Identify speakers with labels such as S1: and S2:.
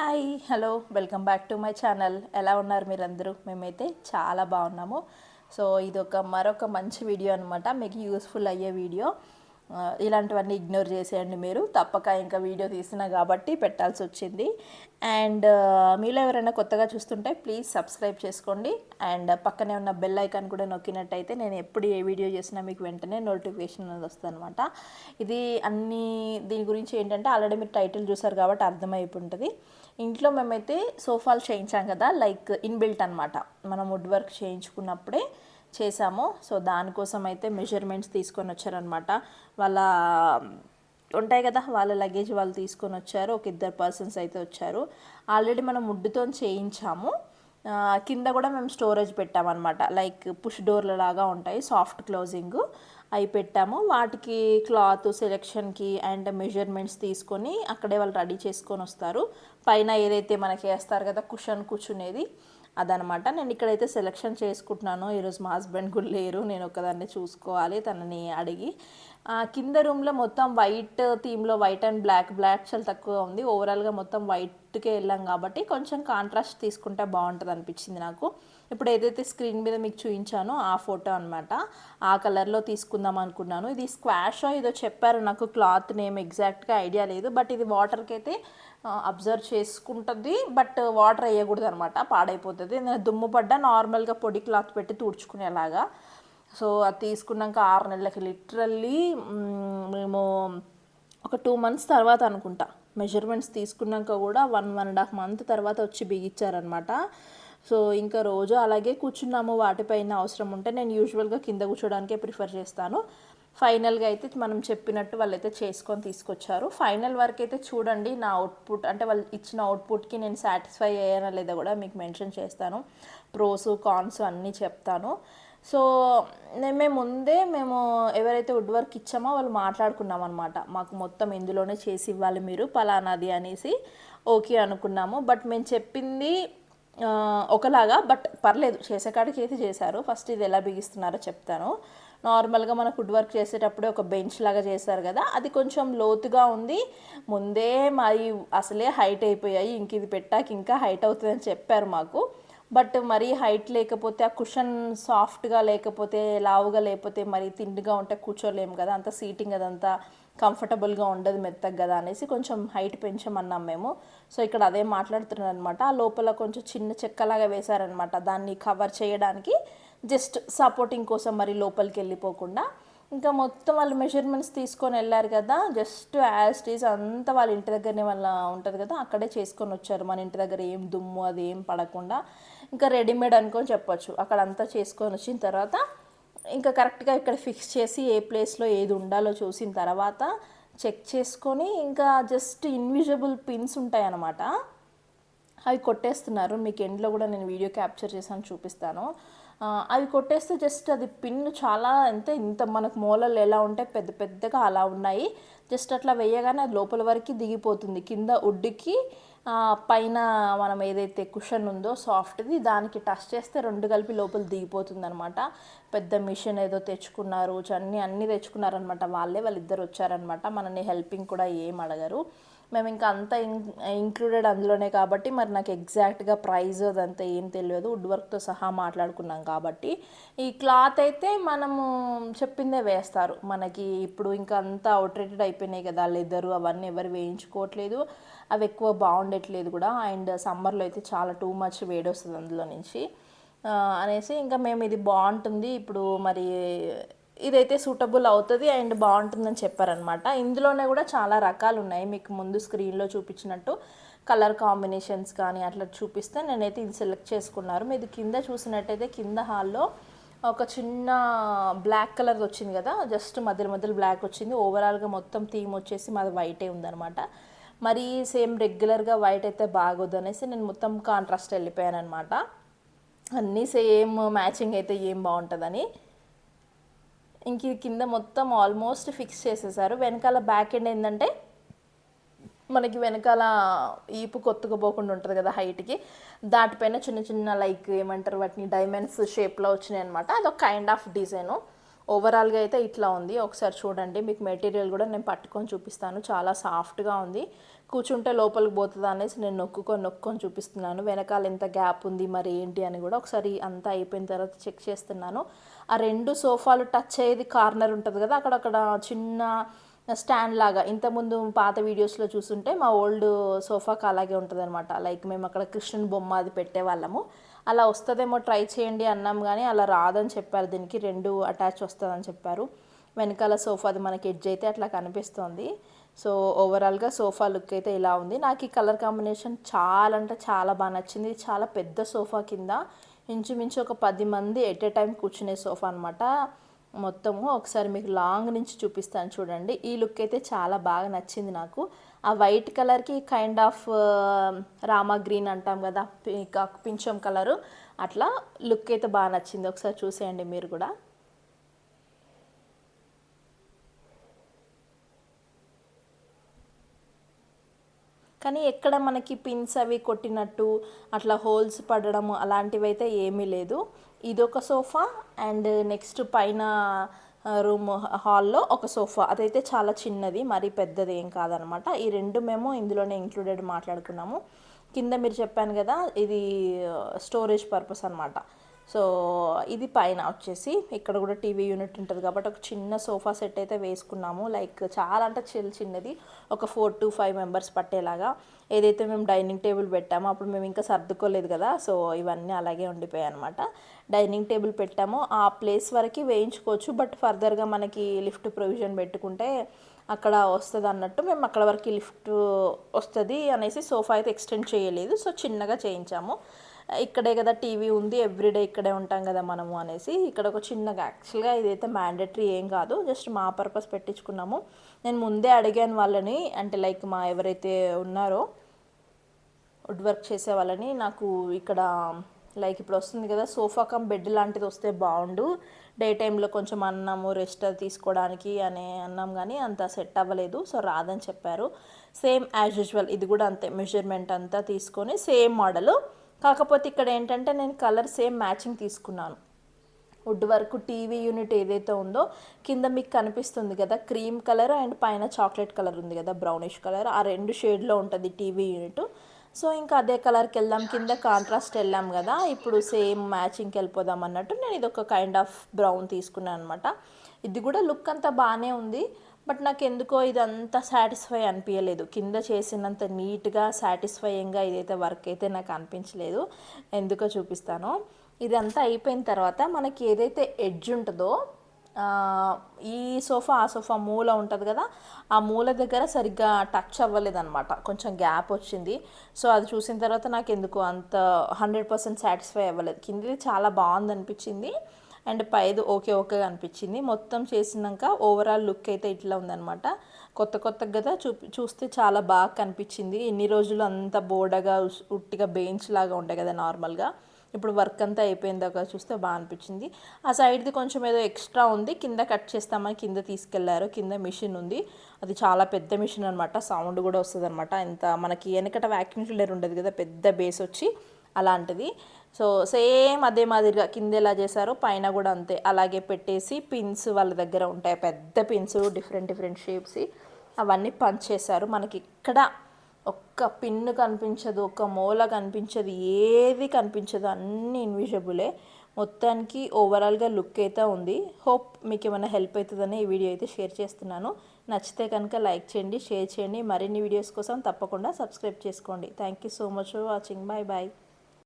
S1: Hi hello welcome back to my channel. ఎలా ఉన్నారు మీరందరూ? మేమైతే చాలా బాగున్నాము. సో ఇది ఒక మరొక మంచి వీడియో అనమాట మీకు యూస్ఫుల్ అయ్యే వీడియో. ఇలాంటివన్నీ ఇగ్నోర్ చేసేయండి మీరు. తప్పక ఇంకా వీడియో తీసినా కాబట్టి పెట్టాల్సి వచ్చింది. అండ్ మీలో ఎవరైనా కొత్తగా చూస్తుంటే ప్లీజ్ సబ్స్క్రైబ్ చేసుకోండి. అండ్ పక్కనే ఉన్న బెల్ ఐకాన్ కూడా నొక్కినట్టయితే నేను ఎప్పుడు ఏ వీడియో చేసినా మీకు వెంటనే నోటిఫికేషన్ అనేది వస్తుంది అనమాట ఇది అన్ని దీని గురించి ఏంటంటే ఆల్రెడీ మీరు టైటిల్ చూసారు కాబట్టి అర్థమైపోతుంది ఇంట్లో మేమైతే సోఫాలు చేయించాం కదా లైక్ ఇన్బిల్ట్ అనమాట మనం వుడ్ వర్క్ చేయించుకున్నప్పుడే చేసాము. సో దానికోసం అయితే మెజర్మెంట్స్ తీసుకొని వచ్చారనమాట వాళ్ళ ఉంటాయి కదా వాళ్ళ లగేజ్ వాళ్ళు తీసుకొని వచ్చారు. ఒక ఇద్దరు పర్సన్స్ అయితే వచ్చారు. ఆల్రెడీ మనం వుడ్తో చేయించాము. కింద కూడా మేము స్టోరేజ్ పెట్టామన్నమాట. లైక్ పుష్ డోర్ల లాగా ఉంటాయి సాఫ్ట్ క్లోజింగ్. అవి పెట్టాము. వాటికి క్లాత్ సెలెక్షన్కి అండ్ మెజర్మెంట్స్ తీసుకొని అక్కడే వాళ్ళు రెడీ చేసుకొని వస్తారు. పైన ఏదైతే మనకి వేస్తారు కదా కుషన్ కూర్చునేది అదనమాట. నేను ఇక్కడైతే సెలెక్షన్ చేసుకుంటున్నాను. ఈరోజు మా హస్బెండ్ కూడా లేరు. నేను ఒకదాన్ని చూసుకోవాలి. తనని అడిగి కింద రూమ్లో మొత్తం వైట్ థీమ్లో వైట్ అండ్ బ్లాక్ బ్లాక్ చాలా తక్కువ ఉంది. ఓవరాల్గా మొత్తం వైట్కే వెళ్ళాం కాబట్టి కొంచెం కాంట్రాస్ట్ తీసుకుంటే బాగుంటుంది అనిపించింది నాకు. ఇప్పుడు ఏదైతే స్క్రీన్ మీద మీకు చూపించానో ఆ ఫోటో అనమాట ఆ కలర్లో తీసుకుందాం అనుకున్నాను. ఇది స్క్వాషో ఏదో చెప్పారు నాకు క్లాత్ నేమ్ ఎగ్జాక్ట్గా ఐడియా లేదు. బట్ ఇది వాటర్కి అయితే అబ్జర్వ్ చేసుకుంటుంది. బట్ వాటర్ వేయకూడదు అనమాట పాడైపోతుంది. నేను దుమ్ము పడ్డా నార్మల్గా పొడి క్లాత్ పెట్టి తుడుచుకునేలాగా. సో అది తీసుకున్నాక ఆరు నెలలకి లిటరల్లీ మేము ఒక టూ మంత్స్ తర్వాత అనుకుంటా. మెజర్మెంట్స్ తీసుకున్నాక కూడా one one and half month తర్వాత వచ్చి బిగించారనమాట సో ఇంకా రోజు అలాగే కూర్చున్నాము వాటిపైన అవసరం ఉంటే నేను యూజువల్గా కింద కూర్చోడానికే ప్రిఫర్ చేస్తాను. ఫైనల్గా అయితే మనం చెప్పినట్టు వాళ్ళైతే చేసుకొని తీసుకొచ్చారు. ఫైనల్ వరకు అయితే చూడండి నా అవుట్పుట్ అంటే వాళ్ళు ఇచ్చిన అవుట్పుట్కి నేను సాటిస్ఫై అయ్యానా లేదా కూడా మీకు మెన్షన్ చేస్తాను. ప్రోస్ కాన్స్ అన్నీ చెప్తాను. సో మేము ముందే మేము ఎవరైతే వుడ్ వర్క్ ఇచ్చామో వాళ్ళు మాట్లాడుకున్నాం అనమాట మాకు మొత్తం ఇందులోనే చేసి ఇవ్వాలి మీరు పలానాది అనేసి ఓకే అనుకున్నాము. బట్ మేము చెప్పింది ఒకలాగా బట్ పర్లేదు. చేసే కాడికి అయితే చేశారు. ఫస్ట్ ఇది ఎలా బిగిస్తున్నారో చెప్తాను. నార్మల్గా మన ఫుడ్ వర్క్ చేసేటప్పుడే ఒక బెంచ్ లాగా చేశారు కదా అది కొంచెం లోతుగా ఉంది. ముందే మరి అసలే హైట్ అయిపోయాయి. ఇంక ఇది పెట్టాక ఇంకా హైట్ అవుతుందని చెప్పారు మాకు. బట్ మరీ హైట్ లేకపోతే ఆ కుషన్ సాఫ్ట్గా లేకపోతే లావుగా లేకపోతే మరి తిండిగా ఉంటే కూర్చోలేము కదా. అంత సీటింగ్ అదంతా కంఫర్టబుల్గా ఉండదు మెత్తగా కదా అనేసి కొంచెం హైట్ పెంచమన్నాం మేము. సో ఇక్కడ అదే మాట్లాడుతున్నాను అనమాట ఆ లోపల కొంచెం చిన్న చెక్కలాగా వేశారనమాట దాన్ని కవర్ చేయడానికి జస్ట్ సపోర్టింగ్ కోసం మరి లోపలికి వెళ్ళిపోకుండా. ఇంకా మొత్తం వాళ్ళు మెజర్మెంట్స్ తీసుకొని వెళ్ళారు కదా జస్ట్ యాస్టీస్ అంతా వాళ్ళ ఇంటి దగ్గరనే వాళ్ళ ఉంటుంది కదా అక్కడే చేసుకొని వచ్చారు. మన ఇంటి దగ్గర ఏం దుమ్ము అది ఏం పడకుండా. ఇంకా రెడీమేడ్ అనుకొని చెప్పొచ్చు. అక్కడ అంతా చేసుకొని వచ్చిన తర్వాత ఇంకా కరెక్ట్గా ఇక్కడ ఫిక్స్ చేసి ఏ ప్లేస్లో ఏది ఉండాలో చూసిన తర్వాత చెక్ చేసుకొని ఇంకా జస్ట్ ఇన్విజిబుల్ పిన్స్ ఉంటాయన్నమాట. అవి కొట్టేస్తున్నారు. మీకు ఎండ్లో కూడా నేను వీడియో క్యాప్చర్ చేసాను చూపిస్తాను. అవి కొట్టేస్తే జస్ట్ అది పిన్ చాలా అంటే ఇంత మనకు మూలలు ఎలా ఉంటాయి పెద్ద పెద్దగా అలా ఉన్నాయి. జస్ట్ అట్లా వేయగానే అది లోపల వరకు దిగిపోతుంది. కింద ఉడ్డుకి పైన మనం ఏదైతే కుషన్ ఉందో సాఫ్ట్ది దానికి టచ్ చేస్తే రెండు కలిపి లోపల దిగిపోతుంది అనమాట పెద్ద మిషన్ ఏదో తెచ్చుకున్నారు అన్నీ అన్నీ తెచ్చుకున్నారనమాట వాళ్ళే వాళ్ళిద్దరు వచ్చారనమాట మనని హెల్పింగ్ కూడా ఏం అడగరు. మేము ఇంకా అంతా ఇంక్లూడెడ్ అందులోనే కాబట్టి మరి నాకు ఎగ్జాక్ట్గా ప్రైస్ అదంతా ఏం తెలియదు. వుడ్ వర్క్తో సహా మాట్లాడుకున్నాం కాబట్టి. ఈ క్లాత్ అయితే మనము చెప్పిందే వేస్తారు. మనకి ఇప్పుడు ఇంకా అంతా అవుట్రేటెడ్ అయిపోయినాయి కదా లెదరు అవన్నీ ఎవరు వేయించుకోవట్లేదు. అవి ఎక్కువ బాగుండట్లేదు కూడా. అండ్ సమ్మర్లో అయితే చాలా టూ మచ్ వేడి వస్తుంది అందులో నుంచి. అనేసి ఇంకా మేము ఇది బాగుంటుంది. ఇప్పుడు మరి ఇదైతే సూటబుల్ అవుతుంది అండ్ బాగుంటుందని చెప్పారనమాట ఇందులోనే కూడా చాలా రకాలు ఉన్నాయి మీకు ముందు స్క్రీన్లో చూపించినట్టు కలర్ కాంబినేషన్స్ కానీ అట్లా చూపిస్తే నేనైతే ఇది సెలెక్ట్ చేసుకున్నారు. మీరు కింద చూసినట్టయితే కింద హాల్లో ఒక చిన్న బ్లాక్ కలర్ వచ్చింది కదా జస్ట్ మధ్యలో మధ్యలో బ్లాక్ వచ్చింది. ఓవరాల్గా మొత్తం థీమ్ వచ్చేసి మాది వైటే ఉందన్నమాట. మరి సేమ్ రెగ్యులర్గా వైట్ అయితే బాగోదు అనేసి నేను మొత్తం కాంట్రాస్ట్ వెళ్ళిపోయాను అనమాట అన్నీ సేమ్ మ్యాచింగ్ అయితే ఏం బాగుంటుందని. ఇంక ఇది కింద మొత్తం ఆల్మోస్ట్ ఫిక్స్ చేసేసారు. వెనకాల బ్యాక్ ఎండ్ ఏంటంటే మనకి వెనకాల ఈపు కొత్తుకుపోకుండా ఉంటుంది కదా హైట్కి దాటిపైన చిన్న చిన్న లైక్ ఏమంటారు వాటిని డైమండ్స్ షేప్లో వచ్చినాయి అనమాట అదొక కైండ్ ఆఫ్ డిజైను ఓవరాల్గా అయితే ఇట్లా ఉంది. ఒకసారి చూడండి. మీకు మెటీరియల్ కూడా నేను పట్టుకొని చూపిస్తాను. చాలా సాఫ్ట్గా ఉంది. కూర్చుంటే లోపలికి పోతుందా అనేసి నేను నొక్కుకొని నొక్కొని చూపిస్తున్నాను. వెనకాల ఎంత గ్యాప్ ఉంది మరి ఏంటి అని కూడా ఒకసారి అంతా అయిపోయిన తర్వాత చెక్ చేస్తున్నాను. ఆ రెండు సోఫాలు టచ్ అయ్యేది కార్నర్ ఉంటుంది కదా అక్కడక్కడ చిన్న స్టాండ్ లాగా. ఇంతకుముందు పాత వీడియోస్లో చూస్తుంటే మా ఓల్డ్ సోఫాకి అలాగే ఉంటుంది అనమాట లైక్ మేము అక్కడ కృష్ణుని బొమ్మ అది పెట్టేవాళ్ళము. అలా వస్తుందేమో ట్రై చేయండి అన్నాం కానీ అలా రాదని చెప్పారు. దీనికి రెండు అటాచ్ వస్తుందని చెప్పారు. వెనకాల సోఫాది మనకి ఎడ్జ్ అయితే అట్లా కనిపిస్తుంది. సో ఓవరాల్గా సోఫా లుక్ అయితే ఇలా ఉంది. నాకు ఈ కలర్ కాంబినేషన్ చాలా అంటే చాలా బాగా నచ్చింది. చాలా పెద్ద సోఫా కింద ఇంచుమించు ఒక పది మంది ఎట్ ఏ టైం కూర్చునే సోఫా అనమాట మొత్తము ఒకసారి మీకు లాంగ్ నుంచి చూపిస్తాను చూడండి. ఈ లుక్ అయితే చాలా బాగా నచ్చింది నాకు. ఆ వైట్ కలర్కి కైండ్ ఆఫ్ రామా గ్రీన్ అంటాం కదా పింఛం కలరు. అట్లా లుక్ అయితే బాగా నచ్చింది. ఒకసారి చూసేయండి మీరు కూడా. కానీ ఎక్కడ మనకి పిన్స్ అవి కొట్టినట్టు అట్లా హోల్స్ పడడం అలాంటివి అయితే ఏమీ లేదు. ఇదొక సోఫా అండ్ నెక్స్ట్ పైన రూమ్ హాల్లో ఒక సోఫా అదైతే చాలా చిన్నది మరీ పెద్దది ఏం కాదనమాట. ఈ రెండు మేము ఇందులోనే ఇంక్లూడెడ్ మాట్లాడుకున్నాము. కింద మీరు చెప్పాను కదా ఇది స్టోరేజ్ పర్పస్ అనమాట సో ఇది పైన వచ్చేసి ఇక్కడ కూడా టీవీ యూనిట్ ఉంటుంది కాబట్టి ఒక చిన్న సోఫా సెట్ అయితే వేసుకున్నాము. లైక్ చాలా అంటే చిన్న చిన్నది. ఒక ఫోర్ టు ఫైవ్ మెంబర్స్ పట్టేలాగా. ఏదైతే మేము డైనింగ్ టేబుల్ పెట్టామో అప్పుడు మేము ఇంకా సర్దుకోలేదు కదా. సో ఇవన్నీ అలాగే ఉండిపోయాయి అనమాట డైనింగ్ టేబుల్ పెట్టాము. ఆ ప్లేస్ వరకు వేయించుకోవచ్చు. బట్ ఫర్దర్గా మనకి లిఫ్ట్ ప్రొవిజన్ పెట్టుకుంటే అక్కడ వస్తుంది అన్నట్టు మేము అక్కడ వరకు లిఫ్ట్ వస్తుంది అనేసి సోఫా అయితే ఎక్స్టెండ్ చేయలేదు. సో చిన్నగా చేయించాము. ఇక్కడే కదా టీవీ ఉంది ఎవ్రీడే ఇక్కడే ఉంటాం కదా మనము అనేసి ఇక్కడ ఒక చిన్నగా యాక్చువల్గా ఇదైతే మ్యాండేటరీ ఏం కాదు జస్ట్ మా పర్పస్ పెట్టించుకున్నాము. నేను ముందే అడిగాను వాళ్ళని అంటే లైక్ మా ఎవరైతే ఉన్నారో వుడ్ వర్క్ చేసే వాళ్ళని నాకు ఇక్కడ లైక్ ఇప్పుడు వస్తుంది కదా సోఫా కమ్ బెడ్ లాంటిది వస్తే బాగుండు. డే టైంలో కొంచెం అన్నాము రెస్ట్ తీసుకోవడానికి అని అన్నాం కానీ అంత సెట్ అవ్వలేదు సో రాదని చెప్పారు. సేమ్ యాజ్ యూజువల్ ఇది కూడా అంతే మెజర్మెంట్ అంతా తీసుకొని సేమ్ మోడల్ కాకపోతే ఇక్కడ ఏంటంటే నేను కలర్ సేమ్ మ్యాచింగ్ తీసుకున్నాను. వుడ్ వర్క్ టీవీ యూనిట్ ఏదైతే ఉందో కింద మీకు కనిపిస్తుంది కదా క్రీమ్ కలర్ అండ్ పైన చాక్లెట్ కలర్ ఉంది కదా బ్రౌనిష్ కలర్. ఆ రెండు షేడ్లో ఉంటుంది టీవీ యూనిట్. సో ఇంకా అదే కలర్కి వెళ్దాం. కింద కాంట్రాస్ట్ వెళ్ళాం కదా ఇప్పుడు సేమ్ మ్యాచింగ్కి వెళ్ళిపోదాం అన్నట్టు నేను ఇది ఒక కైండ్ ఆఫ్ బ్రౌన్ తీసుకున్నాను అనమాట ఇది కూడా లుక్ అంతా బాగానే ఉంది బట్ నాకు ఎందుకో ఇదంతా సాటిస్ఫై అనిపించలేదు కింద చేసినంత నీట్గా సాటిస్ఫైయింగ్గా ఇదైతే వర్క్ అయితే నాకు అనిపించలేదు. ఎందుకో చూపిస్తాను. ఇదంతా అయిపోయిన తర్వాత మనకి ఏదైతే ఎడ్జ్ ఉంటుందో ఈ సోఫా ఆ సోఫా మూల ఉంటుంది కదా ఆ మూల దగ్గర సరిగ్గా టచ్ అవ్వలేదన్నమాట. కొంచెం గ్యాప్ వచ్చింది. సో అది చూసిన తర్వాత నాకు ఎందుకు అంత హండ్రెడ్ పర్సెంట్ సాటిస్ఫై అవ్వలేదు. కింది చాలా బాగుంది అనిపించింది అండ్ పైది ఓకే ఓకే అనిపించింది. మొత్తం చేసినాక ఓవరాల్ లుక్ అయితే ఇట్లా ఉందనమాట కొత్త కొత్త కదా చూ చూస్తే చాలా బాగా కనిపించింది. ఎన్ని రోజులు అంత బోడగా ఉట్టిగా బెంచ్ లాగా ఉండే కదా నార్మల్గా. ఇప్పుడు వర్క్ అంతా అయిపోయిందాక చూస్తే బాగా అనిపించింది. ఆ సైడ్ది కొంచెం ఏదో ఎక్స్ట్రా ఉంది. కింద కట్ చేస్తామని కింద తీసుకెళ్ళారు. కింద మిషన్ ఉంది. అది చాలా పెద్ద మిషన్ అనమాట సౌండ్ కూడా వస్తుంది అనమాట ఇంత మనకి వెనకట వ్యాక్యూమ్ క్లీనర్ ఉండదు కదా పెద్ద బేస్ వచ్చి. అలాంటిది. సో సేమ్ అదే మాదిరిగా కింద ఎలా చేశారో పైన కూడా అంతే. అలాగే పెట్టేసి పిన్స్ వాళ్ళ దగ్గర ఉంటాయి. పెద్ద పిన్స్ డిఫరెంట్ డిఫరెంట్ షేప్స్ అవన్నీ పంచ్ చేశారు. మనకి ఇక్కడ ఒక్క పిన్ కనిపించదు ఒక్క మూల కనిపించదు ఏది కనిపించదు అన్నీ ఇన్విజిబులే మొత్తానికి ఓవరాల్గా లుక్ అయితే ఉంది. హోప్ మీకు ఏమైనా హెల్ప్ అవుతుందని ఈ వీడియో అయితే షేర్ చేస్తున్నాను. నచ్చితే కనుక లైక్ చేయండి షేర్ చేయండి. మరిన్ని వీడియోస్ కోసం తప్పకుండా సబ్స్క్రైబ్ చేసుకోండి. Thank you so much for watching. Bye bye.